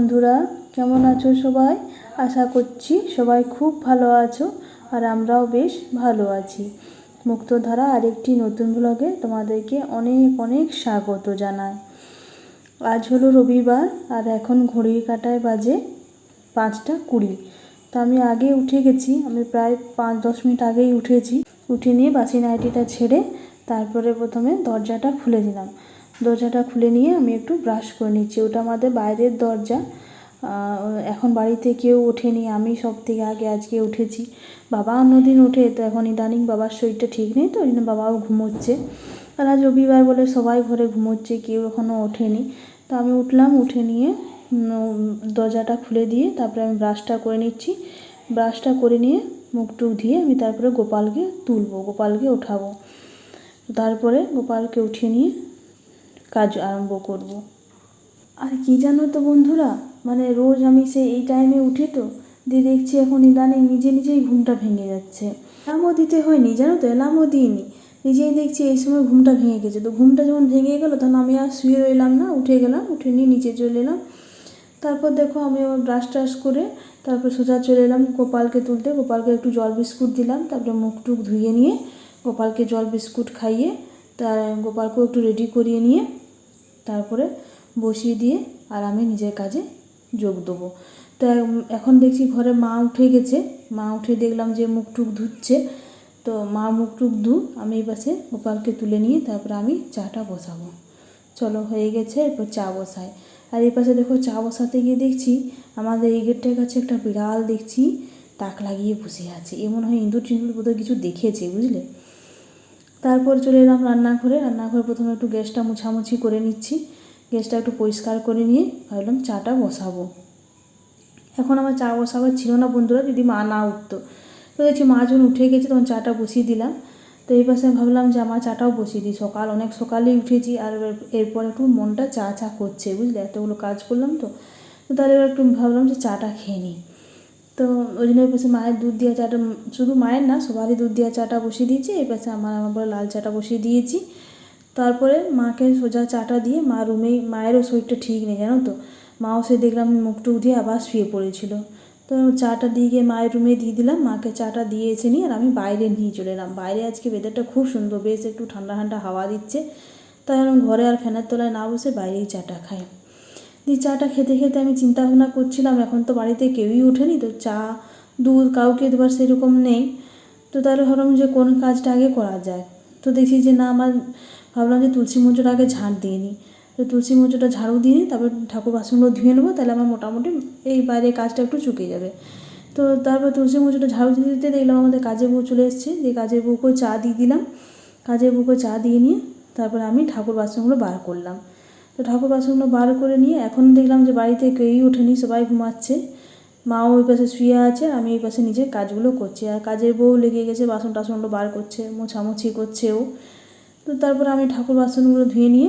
বন্ধুরা, কেমন আছো সবাই? আশা করছি সবাই খুব ভালো আছো আর আমরাও বেশ ভালো আছি। মুক্তধারা আরেকটি নতুন ব্লগে তোমাদেরকে অনেক অনেক স্বাগত জানাই। আজ হলো রবিবার আর এখন ঘড়ির কাটায় বাজে পাঁচটা কুড়ি। তো আমি আগে উঠে গেছি, আমি প্রায় পাঁচ, দশ মিনিট আগেই উঠেছি। উঠে নিয়ে বাসি নাইটিটা ছেড়ে তারপরে প্রথমে দরজাটা খুলে দিলাম। দরজাটা খুলে নিয়ে আমি একটু ব্রাশ করে নিচ্ছি। ওটা আমাদের বাইরের দরজা। এখন বাড়িতে কেউ ওঠেনি। আমি সব থেকে আগে আজকে উঠেছি। বাবা অন্যদিন ওঠে, তো এখন ইদানিং বাবার শরীরটা ঠিক নেই, তো ওই জন্য বাবাও ঘুমোচ্ছে। আর আজ রবিবার বলে সবাই ঘরে ঘুমোচ্ছে, কেউ এখনও ওঠেনি। তো আমি উঠলাম, উঠে নিয়ে দরজাটা খুলে দিয়ে তারপরে আমি ব্রাশটা করে নিচ্ছি। ব্রাশটা করে নিয়ে মুখ টুক দিয়ে আমি তারপরে গোপালকে তুলবো, গোপালকে ওঠাবো। তারপরে গোপালকে উঠিয়ে নিয়ে কাজ আরম্ভ করব। আর কি জানো তো বন্ধুরা? মানে রোজ আমি সেই এই টাইমে উঠি তো দিয়ে দেখছি এখন ইদানিং নিজে নিজেই ঘুমটা ভেঙে যাচ্ছে। অ্যালার্মও দিতে হয়নি, জানো তো? অ্যালার্মও দিইনি। নিজেই দেখছি এই সময় ঘুমটা ভেঙে গেছে। তো ঘুমটা যখন ভেঙে গেলো তখন আমি আর শুয়ে রইলাম না, উঠে গেলাম, উঠে নিয়ে নিচে চলে এলাম। তারপর দেখো আমি আবার ব্রাশ টাশ করে তারপর সোজা চলে এলাম গোপালকে তুলতে। গোপালকে একটু জল বিস্কুট দিলাম, তারপরে মুখ টুক ধুয়ে নিয়ে গোপালকে জল বিস্কুট খাইয়ে তার গোপালকেও একটু রেডি করিয়ে নিয়ে তারপরে বসিয়ে দিয়ে আর আমি নিজের কাজে যোগ দেবো। তো এখন দেখছি ঘরে মা উঠে গেছে। মা উঠে দেখলাম যে মুখ টুক ধুচ্ছে। তো মা মুখ টুক ধু, আমি এই পাশে গোপালকে তুলে নিয়ে তারপরে আমি চাটা বসাবো। চলো, হয়ে গেছে, এরপর চা বসাই। আর এই পাশে দেখো চা বসাতে গিয়ে দেখছি আমাদের এই গেটটার কাছে একটা বিড়াল দেখছি, তাক লাগিয়ে বসে আছে। এ মনে হয় ইঁদুর টিন্দুর বোধহয় কিছু দেখেছে, বুঝলে? তারপর চলে এলাম রান্নাঘরে। রান্নাঘরে প্রথমে একটু গ্যাসটা মুছামুছি করে নিচ্ছি। গ্যাসটা একটু পরিষ্কার করে নিয়ে ভাবলাম চাটা বসাবো। এখন আমার চা বসাবার ছিল না বন্ধুরা যদি মা না উঠতো। তো দেখছি মা যখন উঠে গেছে তখন চাটা বসিয়ে দিলাম। তো এই পাশে ভাবলাম যে আমার চাটাও বসিয়ে দিই। সকাল, অনেক সকালেই উঠেছি আর এরপর একটু মনটা চা চা করছে, বুঝলে? এতগুলো কাজ করলাম তো। তাহলে একটু ভাবলাম যে চাটা খেয়ে নিই। তো ওই জন্য এই পাশে মায়ের দুধ দেওয়া চাটা, শুধু মায়ের না, সবারই দুধ দেওয়া চাটা বসিয়ে দিয়েছি। এই পাশে আমার আমার বলে লাল চাটা বসিয়ে দিয়েছি। তারপরে মাকে সোজা চাটা দিয়ে মা রুমেই, মায়েরও শরীরটা ঠিক নেই, জানো তো? মাও সে দেখলাম মুখ টুক দিয়ে আবার শুয়ে পড়েছিল। তো চাটা দিয়ে গিয়ে মায়ের রুমে দিয়ে দিলাম, মাকে চাটা দিয়ে এসে নিয়ে আর আমি বাইরে নিয়ে চলে এলাম। বাইরে আজকে ওয়েদারটা খুব সুন্দর, বেশ একটু ঠান্ডা ঠান্ডা হাওয়া দিচ্ছে। তাই ঘরে আর ফ্যানের তলায় না বসে বাইরেই চাটা খাই। দিয়ে চাটা খেতে খেতে আমি চিন্তা ভাবনা করছিলাম, এখন তো বাড়িতে কেউই ওঠেনি, তো চা, দুধ কাউকে দেবার সেরকম নেই। তো তাহলে ভাবলাম যে কোন কাজটা আগে করা যায়। তো দেখি যে না, আমার ভাবলাম যে তুলসী মঞ্চটা আগে ঝাঁট দিয়ে নিই। তো তুলসী মঞ্চটা ঝাড়ু দিয়ে নিই, তারপর ঠাকুর বাসনগুলো ধুয়ে নেব, তাহলে আমার মোটামুটি এই বাইরে কাজটা একটু চুকে যাবে। তো তারপর তুলসী মঞ্চটা ঝাড়ু দিতে দিতে দেখলাম আমাদের কাজের বউ চলে এসছে, যে কাজের বউকেও চা দিয়ে দিলাম। কাজের বউকে চা দিয়ে নিয়ে তারপর আমি ঠাকুর বাসনগুলো বার করলাম। তো ঠাকুর বাসনগুলো বার করে নিয়ে এখন দেখলাম যে বাড়িতে কেউই ওঠেনি, সবাই ঘুমাচ্ছে। মাও ওই পাশে শুয়ে আছে, আমি এই পাশে নিজের কাজগুলো করছি। আর কাজের বউ লেগে গেছে, বাসন টাসনগুলো বার করছে, মোছামুছি করছে ও। তো তারপর আমি ঠাকুর বাসনগুলো ধুয়ে নিয়ে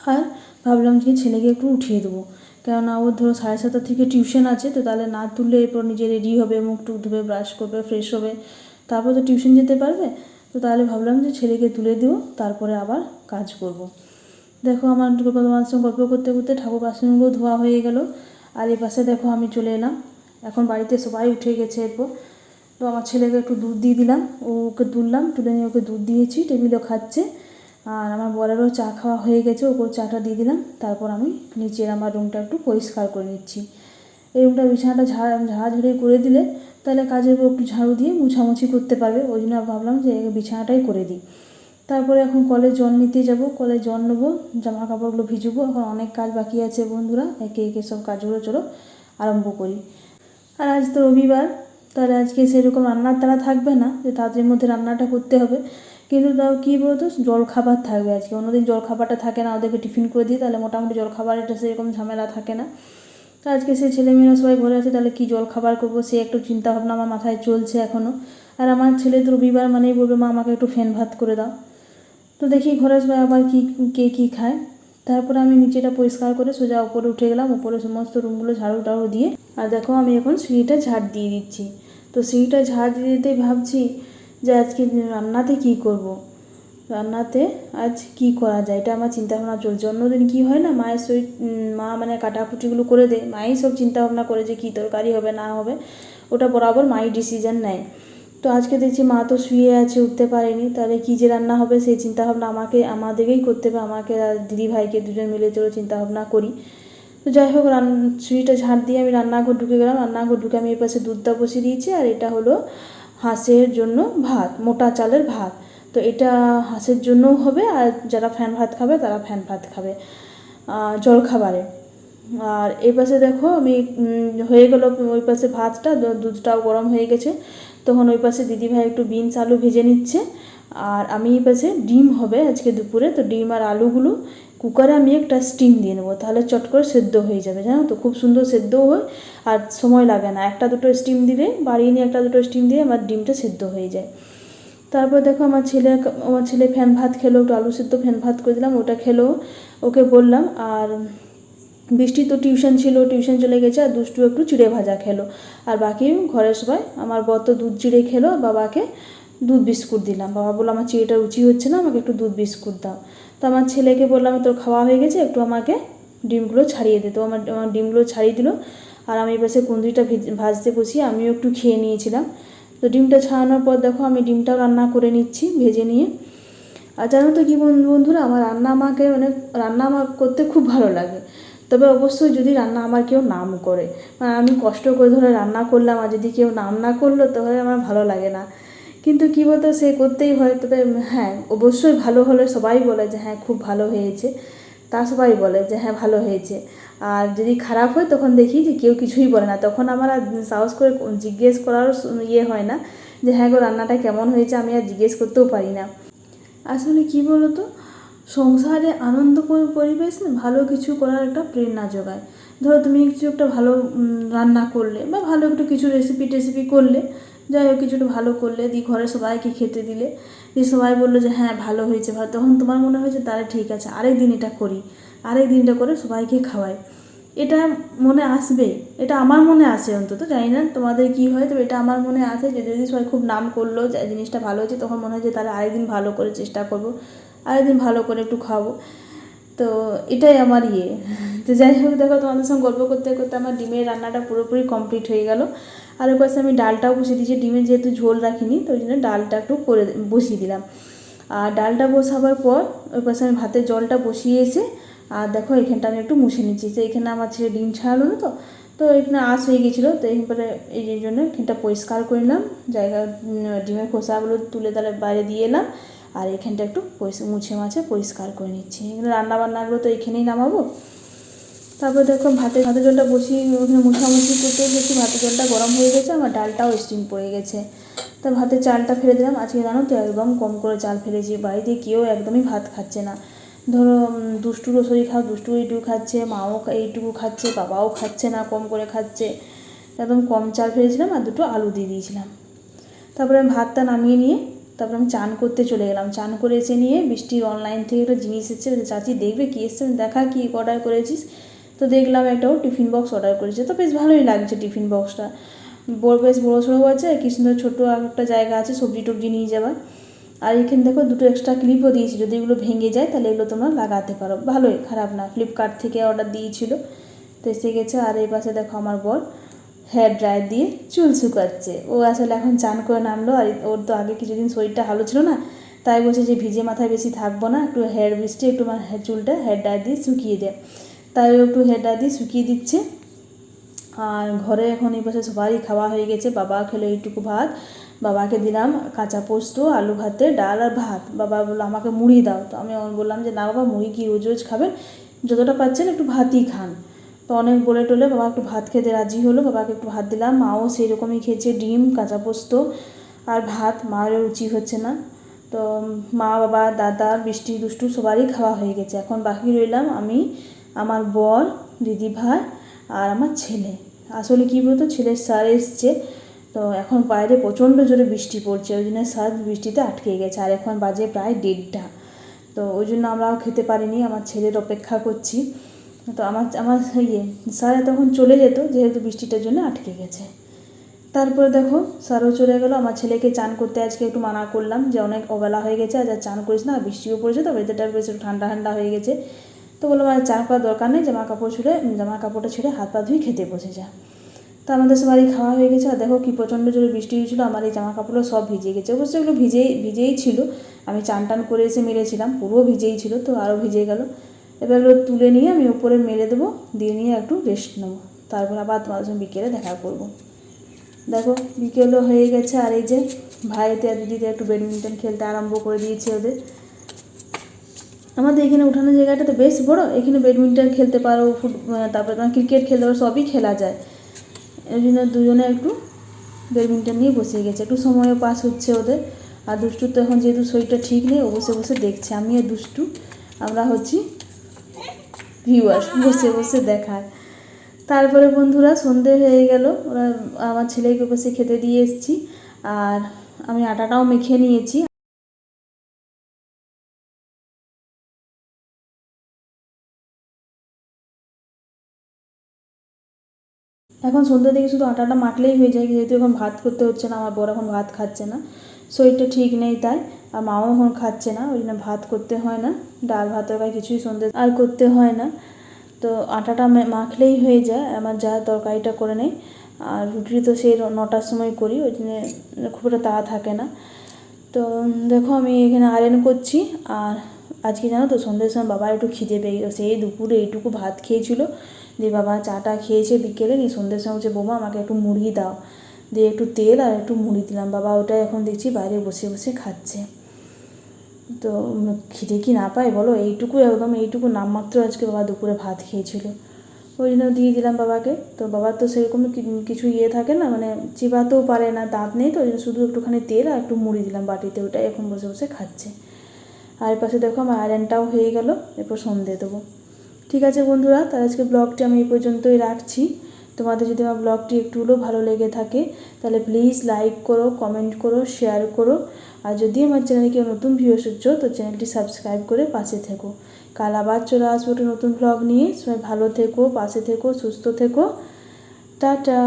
আর ভাবলাম যে ছেলেকে একটু উঠিয়ে দেবো। কেননা ওর ধরো সাড়ে সাতটা থেকে টিউশন আছে, তো তাহলে না তুললে এরপর নিজে রেডি হবে, মুখ টুক ধুবে, ব্রাশ করবে, ফ্রেশ হবে। তারপর তো টিউশন যেতে পারবে, তো তাহলে ভাবলাম যে ছেলেকে তুলে দেবো, তারপরে আবার কাজ করব। দেখো আমার তোমার সঙ্গে গল্প করতে করতে ঠাকুর বাসনগুলো ধোয়া হয়ে গেল। আর এই পাশে দেখো আমি চলে এলাম। এখন বাড়িতে সবাই উঠে গেছে এরপর। তো আমার ছেলেকে একটু দুধ দিয়ে দিলাম। ওকে তুললাম, তুলে নিয়ে ওকে দুধ দিয়েছি, টেবিলও খাচ্ছে। আর আমার বরেরও চা খাওয়া হয়ে গেছে, ওকেও চাটা দিয়ে দিলাম। তারপর আমি নিচের আমার রুমটা একটু পরিষ্কার করে নিচ্ছি। এই রুমটা বিছানাটা ঝাড় ঝাড়ঝাড়ি করে দিলে তাহলে কাজের একটু ঝাড়ু দিয়ে মুছামুছি করতে পারবে। ওই জন্য ভাবলাম যে বিছানাটাই করে দিই। তারপরে এখন কলে জল নিতে যাব, কলে জল নেব জামা কাপড়গুলো ভিজবো, এখন অনেক কাজ বাকি আছে বন্ধুরা, একে একে সব কাজগুলো চলো আরম্ভ করি। আর আজ তো রবিবার, তাহলে আজকে সেরকম রান্নার তারা থাকবে না, যে তাদের মধ্যে রান্নাটা করতে হবে। কিন্তু তাও কী বলতো জল খাবার থাকবে আজকে, অন্যদিন জল খাবারটা থাকে না, ওদেরকে টিফিন করে দিই তাহলে মোটামুটি জল খাবারেরটা সেরকম ঝামেলা থাকে না। তো আজকে সেই ছেলেমেয়েরা সবাই ঘরে আছে, তাহলে কী জল খাবার করব, সে একটু চিন্তা ভাবনা আমার মাথায় চলছে এখনও আর আমার ছেলে তো রবিবার মানেই বলবে, মা, আমাকে একটু ফ্যান ভাত করে দাও। তো দেখি ঘরে সবাই আবার কী, কে কী খায়। তারপরে আমি নিচেটা পরিষ্কার করে সোজা উপরে উঠে গেলাম, উপরে সমস্ত রুমগুলো ঝাড়ু টাড়ু দিয়ে। আর দেখো আমি এখন সিঁড়িটা ঝাড় দিয়ে দিচ্ছি। তো সিঁড়িটা ঝাড় দিয়ে দিতেই ভাবছি যে আজকে রান্নাতে কী করব। রান্নাতে আজ কি করা যায়? এটা আমার চিন্তা ভাবনা চলছে। অন্যদিন কি হয় না, মায়ের শরীর মা মানে কাটাকুটিগুলো করে দেয়। মাই সব চিন্তা ভাবনা করে যে কী তরকারি হবে, না হবে, ওটা বরাবর মাই ডিসিশন নেয়। তো আজকে দেখছি মা তো শুয়ে আছে, উঠতে পারেনি। তাহলে কী যে রান্না হবে সেই চিন্তা ভাবনা আমাকে, আমাদেরকেই করতে হবে। আমাকে আর দিদি ভাইকে দুজন মিলে চলো চিন্তা ভাবনা করি। তো যাই হোক, রান, সুইটা ঝাড় দিয়ে আমি রান্নাঘর ঢুকে গেলাম। রান্নাঘর ঢুকে আমি এই পাশে দুধটা বসিয়ে দিয়েছি। আর এটা হলো হাঁসের জন্য ভাত, মোটা চালের ভাত। তো এটা হাঁসের জন্যও হবে। আর যারা ফ্যান ভাত খাবে, তারা ফ্যান ভাত খাবে। জল খাবারে আর এই পাশে দেখো আমি হয়ে গেল ওই পাশে ভাতটা। দুধটাও গরম হয়ে গেছে। তখন ওই পাশে দিদিভাই একটু বিনস আলু ভেজে নিচ্ছে। আর আমি এই পাশে ডিম হবে আজকে দুপুরে, তো ডিম আর আলুগুলো কুকারে আমি একটা স্টিম দিয়ে নেব, তাহলে চট করে সেদ্ধ হয়ে যাবে, জানো তো? খুব সুন্দর সেদ্ধও হয় আর সময় লাগে না। একটা দুটো স্টিম দিলে, বাড়িয়ে নিয়ে একটা দুটো স্টিম দিয়ে আমার ডিমটা সেদ্ধ হয়ে যায়। তারপর দেখো আমার ছেলে আমার ছেলে ফ্যান ভাত খেলো, একটু আলু সেদ্ধ ফ্যান ভাত করে দিলাম, ওটা খেলো, ওকে বললাম, আর বৃষ্টি তো টিউশন ছিল, টিউশন চলে গেছে আর দুষ্টু একটু চিড়ে ভাজা খেলো। আর বাকি ঘরের সবাই, আমার বর তো দুধ চিড়ে খেলো, বাবাকে দুধ বিস্কুট দিলাম। বাবা বলল, আমার চিড়েটা রুচি হচ্ছে না, আমাকে একটু দুধ বিস্কুট দাও। তো আমার ছেলেকে বললাম, তোর খাওয়া হয়ে গেছে, একটু আমাকে ডিমগুলো ছাড়িয়ে দে। তো আমার আমার ডিমগুলো ছাড়িয়ে দিল। আর আমি এপাশে কুঁদরিটা ভেজ- ভাজতে বসিয়ে আমিও একটু খেয়ে নিয়েছিলাম। তো ডিমটা ছাড়ানোর পর দেখো, আমি ডিমটাও রান্না করে নিচ্ছি, ভেজে নিয়ে। আর জানো তো কি বন্ধু- বন্ধুরা, আমার রান্না আমাকে মানে রান্না আমার করতে খুব ভালো লাগে। তবে অবশ্যই যদি রান্না আমার কেউ নাম করে মানে আমি কষ্ট করে ধরে রান্না করলাম আর যদি কেউ নাম না করল তাহলে আমার ভালো লাগে না। কিন্তু কী বলতো, সে করতেই হয়, তবে হ্যাঁ অবশ্যই ভালো হলে সবাই বলে যে হ্যাঁ খুব ভালো হয়েছে। তা সবাই বলে যে হ্যাঁ ভালো হয়েছে। আর যদি খারাপ হয় তখন দেখি যে কেউ কিছুই বলে না। তখন আমার আর সাহস করে জিজ্ঞেস করার ইয়ে হয় না যে হ্যাঁ গো, রান্নাটা কেমন হয়েছে আমি আর জিজ্ঞেস করতেও পারি না। আসলে কি বলতো সংসারে আনন্দ পরি- পরিবেশ ভালো কিছু করার একটা প্রেরণা যোগায়। ধরো তুমি কিছু একটা ভালো রান্না করলে বা ভালো একটু কিছু রেসিপি টেসিপি করলে, যাই হোক কিছু একটু ভালো করলে দিয়ে ঘরে সবাইকে খেতে দিলে দিয়ে সবাই বলল যে হ্যাঁ ভালো হয়েছে। ভালো তখন তোমার মনে হয়েছে, তাহলে ঠিক আছে, আরেক দিন এটা করি। আরেক দিন এটা করে সবাইকে খাওয়াই। এটা মনে আসবে, এটা আমার মনে আসে অন্তত, জানি না তোমাদের কি হয়, তবে এটা আমার মনে আসে যে, যদি সবাই খুব নাম করল যে, জিনিসটা ভালো হয়েছে, তখন মনে হয় যে, তাহলে আরেকদিন ভালো করে চেষ্টা করব। আরেকদিন ভালো করে একটু খাব। তো এটাই আমার ইয়ে। তো যাই হোক, দেখো তোমাদের সঙ্গে গল্প করতে করতে আমার ডিমের রান্নাটা পুরোপুরি কমপ্লিট হয়ে গেল। আর ওই পাশে আমি ডালটাও বসিয়ে দিয়েছি। ডিমের যেহেতু ঝোল রাখিনি, তো ওই জন্য ডালটা একটু করে বসিয়ে দিলাম। আর ডালটা বসাবার পর ওই পাশে আমি ভাতের জলটা বসিয়ে এসে, আর দেখো এখানটা আমি একটু মুছে নিচ্ছি। তো এখানে আমার ছেলে ডিম ছাড়ালো না তো তো এখানে আঁশ হয়ে গেছিল। তো এরপরে এই জন্য এখানটা পরিষ্কার করে নিলাম। জায়গা ডিমের খোসাগুলো তুলে তাহলে বাইরে দিয়ে এলাম। আর এখানটা একটু মুছে মাছে পরিষ্কার করে নিচ্ছি। রান্না বান্নাগুলো তো এখানেই নামাবো। তারপর দেখো ভাতে ভাতের জলটা বসিয়ে ওখানে মুছামুছি করতে দেখছি ভাতের জলটা গরম হয়ে গেছে, আমার ডালটাও স্টিম পড়ে গেছে। তা ভাতের চালটা ফেলে দিলাম। আজকে জানো তো একদম কম করে চাল ফেলেছি। বাড়িতে কেউ একদমই ভাত খাচ্ছে না। ধরো দুষ্টুরও শরীর খারাপ দুষ্টু এইটুকু খাচ্ছে, মাও এইটুকু খাচ্ছে, বাবাও খাচ্ছে না, কম করে খাচ্ছে। একদম কম চাল ফেলেছিলাম আর দুটো আলু দিয়ে দিয়েছিলাম। তারপরে ভাতটা নামিয়ে নিয়ে তারপরে আমি চান করতে চলে গেলাম। চান করে এসে নিয়ে বৃষ্টির অনলাইন থেকে একটা জিনিস এসেছে চাচি দেখবে কী এসছে? দেখা কী অর্ডার করেছিস? তো দেখলাম একটাও টিফিন বক্স অর্ডার করেছে। তো বেশ ভালোই লাগছে টিফিন বক্সটা বড়, বেশ বড়ো, সড়ো আছে, কি সুন্দর ছোটো একটা জায়গা আছে, সবজি টবজি নিয়ে যাবার আর এখানে দেখো দুটো এক্সট্রা ক্লিপও দিয়েছি। যদি এগুলো ভেঙে যায়, তাহলে এগুলো তোমরা লাগাতে পারো। ভালোই, খারাপ না। ফ্লিপকার্ট থেকে অর্ডার দিয়েছিলো। তো এসে গেছে। আর এই পাশে দেখো আমার বর। হেয়ার ড্রায়ার দিয়ে চুল শুকাচ্ছে। ও আসলে এখন চান করে নামলো আর ওর তো আগে কিছুদিন শরীরটা ভালো ছিল না, তাই বলছে যে ভিজে মাথায় বেশি থাকব না, একটু হেয়ার বৃষ্টি, একটু চুলটা হেয়ার ড্রায়ার দিয়ে শুকিয়ে দেয় তাই ও একটু হেয়ার ড্রায়ার দিয়ে শুকিয়ে দিচ্ছে। আর ঘরে এখন এই পাশে সবারই খাওয়া হয়ে গেছে, বাবা খেলো এইটুকু ভাত, বাবাকে দিলাম কাঁচা পোস্ত, আলু ভাতে, ডাল আর ভাত। বাবা বলল, আমাকে মুড়ি দাও। তো আমি বললাম যে, না বাবা, মুড়ি কি রোজ রোজ খাবেন? যতটা পাচ্ছেন একটু ভাতই খান। তো অনেক বলে টলে, বাবা একটু ভাত খেতে রাজি হলো, বাবাকে একটু ভাত দিলাম। মাও সেই রকমই খেয়েছে, ডিম, কাঁচা পোস্ত আর ভাত মায়েরও রুচি হচ্ছে না। তো মা, বাবা, দাদা, বৃষ্টি, দুষ্টু সবারই খাওয়া হয়ে গেছে। এখন বাকি রইলাম আমি, আমার বর, দিদি ভাই আর আমার ছেলে। আসলে কী বলতো, ছেলের স্যার এসছে। তো এখন বাইরে প্রচণ্ড জোরে বৃষ্টি পড়ছে, ওই জন্য স্যার বৃষ্টিতে আটকে গেছে। আর এখন বাজে প্রায় দেড়টা। তো ওই জন্য আমরাও খেতে পারিনি, আমার ছেলের অপেক্ষা করছি। তো আমার আমার ইয়ে স্যার তখন চলে যেত, যেহেতু বৃষ্টিটার জন্য আটকে গেছে। তারপরে দেখো সারও চলে গেলো, আমার ছেলেকে চান করতে আজকে একটু মানা করলাম যে অনেক অবেলা হয়ে গেছে, আজ আর চান করিস না বৃষ্টিও পড়েছে, তো ওয়েদারটা বেশ একটু ঠান্ডা ঠান্ডা হয়ে গেছে। তো বললাম, আর চান করার দরকার নেই, জামা কাপড় ছুড়ে জামা কাপড়টা ছেড়ে হাত পা ধুয়ে খেতে বসে যা। তো আমাদের সবারই খাওয়া হয়ে গেছে, আর দেখো কি প্রচণ্ড জোরে বৃষ্টি হয়েছিল, আমার এই জামা কাপড়গুলো সব ভিজে গেছে। অবশ্যই এগুলো ভিজেই ভিজেই ছিল, আমি চান টান করে এসে মেরেছিলাম, পুরো ভিজেই ছিল, তো আরও ভিজে গেল। এবার তুলে নিয়ে আমি ওপরে মেলে দেবো, দিয়ে নিয়ে একটু রেস্ট নেব। তারপর আবার তোমাদের সঙ্গে বিকেলে দেখা করব। দেখো, বিকেলও হয়ে গেছে, আর এই যে ভাইতে আর দিদিতে একটু ব্যাডমিন্টন খেলতে আরম্ভ করে দিয়েছে ওদের। আমাদের এখানে উঠানোর জায়গাটা তো বেশ বড়, এখানে ব্যাডমিন্টন খেলতে পারো, ফুট তারপরে তোমার ক্রিকেট খেলতে পারো, সবই খেলা যায়। এই জন্য দুজনে একটু ব্যাডমিন্টন নিয়ে বসে গেছে। একটু সময়ও পাস হচ্ছে ওদের, আর দুষ্টু তো এখন যেহেতু শরীরটা ঠিক নেই, ও বসে বসে দেখছে। আমি আর দুষ্টু, আমরা হচ্ছি ভিউয়ার বসে বসে দেখায়। তারপরে বন্ধুরা সন্ধে হয়ে গেল, ওরা আমার ছেলেকে বসে খেতে দিয়ে এসেছি, আর আমি আটাটাও মেখে নিয়েছি। এখন সন্ধ্যা থেকে শুধু আটাটা মাখলেই হয়ে যায়, যেহেতু এখন ভাত করতে হচ্ছে না, আমার বড় এখন ভাত খাচ্ছে না, শরীরটা ঠিক নেই তাই। আর মাও এখন খাচ্ছে না, ওই জন্য ভাত করতে হয় না, ডাল ভাত তরকারি কিছুই সন্ধ্যে আর করতে হয় না। তো আটাটা মাখলেই হয়ে যায়, আমার যা তরকারিটা করে নেয় আর রুটি তো সেই নটার সময় করি, ওই জন্য খুব একটা তাড়া থাকে না। তো দেখো আমি এখানে আয়রন করছি, আর আজকে জানো তো সন্ধ্যের সময় বাবার একটু খিদে পেয়ে গেলো। সেই দুপুরে এইটুকু ভাত খেয়েছিল, দিয়ে বাবা চাটা খেয়েছে বিকেলে, নিয়ে সন্ধ্যের সময় বলছে, বৌমা, আমাকে একটু মুড়ি দাও। দিয়ে একটু তেল আর একটু মুড়ি দিলাম। বাবা ওটাই এখন দেখছি বাইরে বসে বসে খাচ্ছে। তো খিদে কি না পায় বলো? এইটুকু একদম এইটুকু নামমাত্র আজকে বাবা দুপুরে ভাত খেয়েছিল। ওই জন্য দিয়ে দিলাম বাবাকে। তো বাবার তো সেরকম কিছু ইয়ে থাকে না মানে চিবাতেও পারে না, দাঁত নেই তো, ওই জন্য শুধু একটুখানি তেল আর একটু মুড়ি দিলাম বাটিতে, ওটাই এখন বসে বসে খাচ্ছে। আর পাশে দেখো আমার আয়রনটাও হয়ে গেল, এরপর সন্ধে দেবো। ঠিক আছে বন্ধুরা, তাহলে আজকে ব্লগটি আমি এই পর্যন্তই রাখছি। তোমাদের যদি আমার ব্লগটি একটু হলেও ভালো লেগে থাকে, তাহলে প্লিজ লাইক করো কমেন্ট করো শেয়ার করো। আর যদি আমার চ্যানেলে কেউ নতুন ভিউ এসেছ, তো চ্যানেলটি সাবস্ক্রাইব করে পাশে থেকো। কাল আবার চলে আসব একটা নতুন ব্লগ নিয়ে। সবাই ভালো থেকো, পাশে থেকো, সুস্থ থেকো। টাটা!